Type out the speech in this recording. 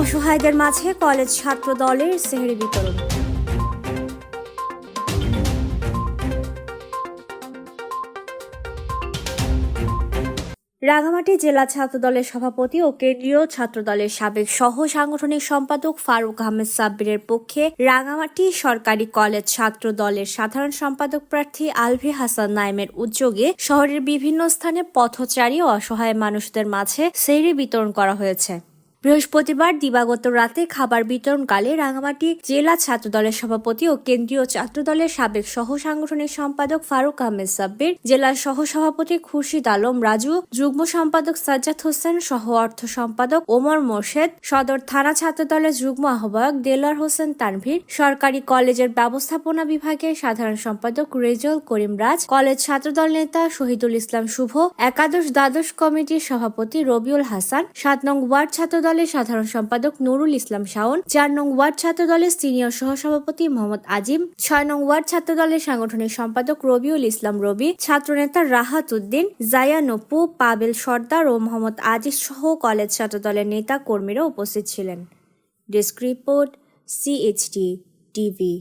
অসহায়দের মাঝে কলেজ ছাত্র দলের সেহরি বিতরণ। রাঙামাটি জেলা ছাত্র দলের সভাপতি ও কেন্দ্রীয় ছাত্র দলের সাবেক সহ সাংগঠনিক সম্পাদক ফারুক আহমেদ সাব্বিরের পক্ষে রাঙামাটি সরকারি কলেজ ছাত্র দলের সাধারণ সম্পাদক প্রার্থী আলভি হাসান নাইমের উদ্যোগে শহরের বিভিন্ন স্থানে পথচারী ও অসহায় মানুষদের মাঝে সেহরি বিতরণ করা হয়েছে। বৃহস্পতিবার দিবাগত রাতে খাবার বিতরণকালে রাঙামাটি জেলা ছাত্র দলের সভাপতি ও কেন্দ্রীয় ছাত্র দলের সাবেক সহ সাংগঠনিক সম্পাদক ফারুক আহমেদ সাব্বির, জেলার সহ সভাপতি খুরশিদ আলম রাজু, যুগ্ম সম্পাদক সাজ্জাদ হোসেন সহ অর্থ সম্পাদক ওমর মোর্শেদ, সদর থানা ছাত্র দলের যুগ্ম আহ্বায়ক দেলার হোসেন তানভীর, সরকারি কলেজের ব্যবস্থাপনা বিভাগের সাধারণ সম্পাদক রেজল করিম রাজ, কলেজ ছাত্রদল নেতা শহীদুল ইসলাম শুভ, একাদশ দ্বাদশ কমিটির সভাপতি রবিউল হাসান, সাত নং ওয়ার্ড ছাত্র দলের সাধারণ সম্পাদক নুরুল ইসলাম শাওন, চার নং ওয়ার্ড ছাত্র দলের সিনিয়র সহসভাপতি মোহাম্মদ আজিম, ছয় নং ওয়ার্ড ছাত্র দলের সাংগঠনিক সম্পাদক রবিউল ইসলাম রবি, ছাত্রনেতা রাহাত উদ্দিন, জায়া নপু, পাবেল সর্দার ও মোহাম্মদ আজিজ সহ কলেজ ছাত্র দলের নেতা কর্মীরা উপস্থিত ছিলেন। Desk report CHT TV